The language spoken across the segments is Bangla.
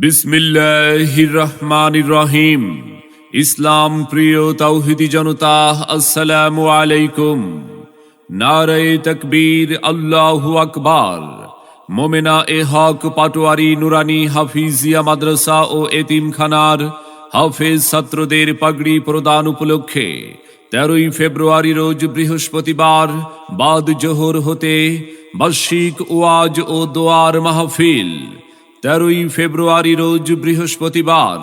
বিসমিল্লাহির রহমানির রহিম ইসলাম প্রিয় তাওহিদি জনতা, আসসালামু আলাইকুম। নারে তকবীর, আল্লাহু আকবার। মোমেনা এ হক পাটোয়ারি নুরানি হাফিজিয়া মাদ্রাসা ও এতিমখানার হাফেজ ছাত্রদের পাগড়ি প্রদান উপলক্ষে তেরোই ফেব্রুয়ারি রোজ বৃহস্পতিবার বাদ জোহর হতে বার্ষিক ওয়াজ ও দোয়ার মাহফিল তেরোই ফেব্রুয়ারি রোজ বৃহস্পতিবার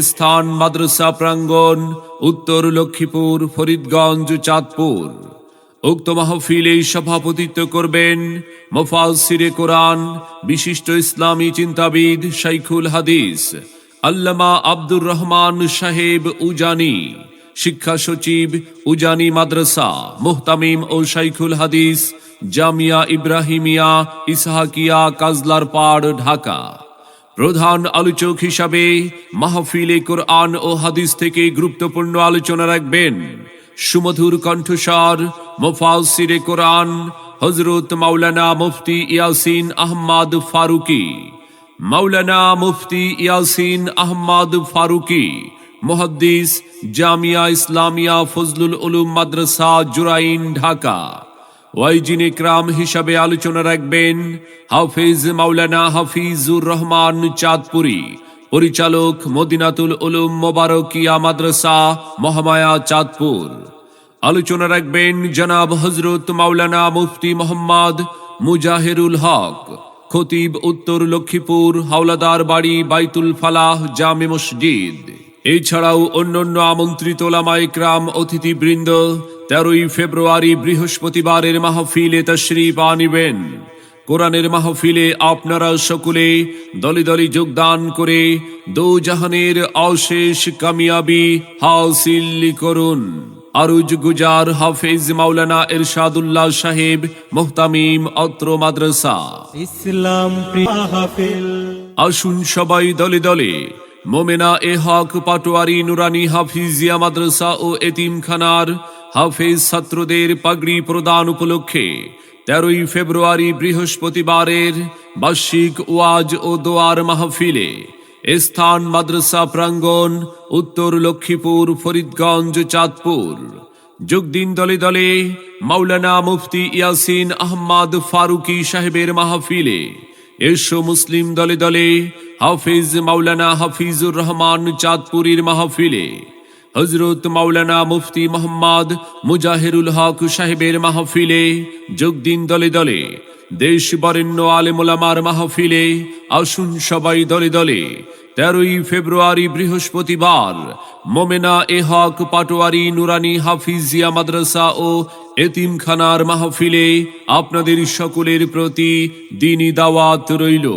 স্থান মাদ্রাসা প্রাঙ্গণ, উত্তর লক্ষ্মীপুর, ফরিদগঞ্জ, চাঁদপুর। উক্ত মাহফিলে সভাপতিত্ব করবেন মোফাসিরে কোরআন, বিশিষ্ট ইসলামী চিন্তাবিদ শাইখুল হাদিস, আল্লামা আব্দুর রহমান সাহেব উজানি। শিক্ষা সচিব উজানি মাদ্রাসা, মুহতামিম ও শাইখুল হাদিস, জামিয়া ইব্রাহিমিয়া, ইসহাকিয়া কাজলার পাড়, ঢাকা। প্রধান আলোচক হিসাবে মাহফিলে কোরআন ও হাদিস থেকে গুরুত্বপূর্ণ আলোচনা রাখবেন সুমধুর কণ্ঠস্বর মোফাসিরে কোরআন হজরত মাওলানা মুফতি ইয়াসিন আহমদ ফারুকি। মাওলানা মুফতি ইয়াসিন আহমদ ফারুকি মুহাদ্দিস জামিয়া ইসলামিয়া ফজলুল উলুম মাদ্রাসা জুরাইন, ঢাকা। ওয়াইজিন ইকরাম হিসাবে আলোচনা রাখবেন হাফিজ মাওলানা হাফিজুর রহমান চাঁদপুরি, পরিচালক মদিনাতুল উলুম মোবারকিয়া মাদ্রাসা, মহামায়া চাঁদপুর। আলোচনা রাখবেন জনাব হজরত মাওলানা মুফতি মোহাম্মদ মুজাহিরুল হক, খতিব উত্তর লক্ষ্মীপুর, হাওলাদার বাড়ি বাইতুল ফালাহ জামে মসজিদ। এছাড়াও অন্যান্য আমন্ত্রিত লামাইকরাম অতিথিবৃন্দ তেরোই ফেব্রুয়ারি বৃহস্পতিবারের মাহফিলে তশরিফ আনিবেন। কোরআনের মাহফিলে আপনারা সকলে দলে দলে যোগদান করে দো জাহানের অশেষ কামিয়াবি হাসিল করুন। আরুজ গুজার হাফেজ মাওলানা এরশাদুল্লাহ সাহেব মোহতামিম অত্র মাদ্রাসা। ইসলাম আসুন সবাই দলে দলে মোমেনা এ হক পাটোয়ারি নুরানি হাফিজিয়া মাদ্রাসা ও এতিমখানার হাফেজ ছাত্রদের পাগড়ি প্রদান উপলক্ষে তেরোই ফেব্রুয়ারি বৃহস্পতিবারের বার্ষিক ওয়াজ ও দোয়ার মাহফিলে স্থান মাদ্রাসা প্রাঙ্গণ উত্তর লক্ষ্মীপুর, ফরিদগঞ্জ, চাঁদপুর। যোগদিন দলে দলে মাওলানা মুফতি ইয়াসিন আহমদ ফারুকি সাহেবের মাহফিলে এসো মুসলিম দলে দলে হাফিজ মাওলানা হাফিজুর রহমান চাঁদপুরীর মাহফিলে হজরত মাওলানা মুফতি মোহাম্মদ মুজাহিরুল হক সাহেবের মাহফিলে যোগদিন দলে দলে দেশ বরেণ্য আলেমোলামার মাহফিলে আসুন সবাই দলে দলে, তেরোই ফেব্রুয়ারি বৃহস্পতিবার মোমেনা এ হক পাটোয়ারি নুরানি হাফিজিয়া মাদ্রাসা ও এতিমখানার মাহফিলে আপনাদের সকলের প্রতি দিনই দাওয়াত রইল।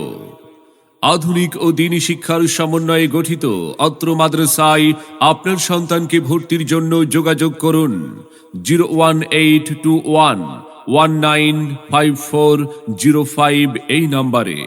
আধুনিক ও দিনী শিক্ষার সমন্বয়ে গঠিত অত্র মাদ্রাসায় আপনার সন্তানকে ভর্তির জন্য যোগাযোগ করুন zero one eight two one one nine five four zero five এই নম্বরে।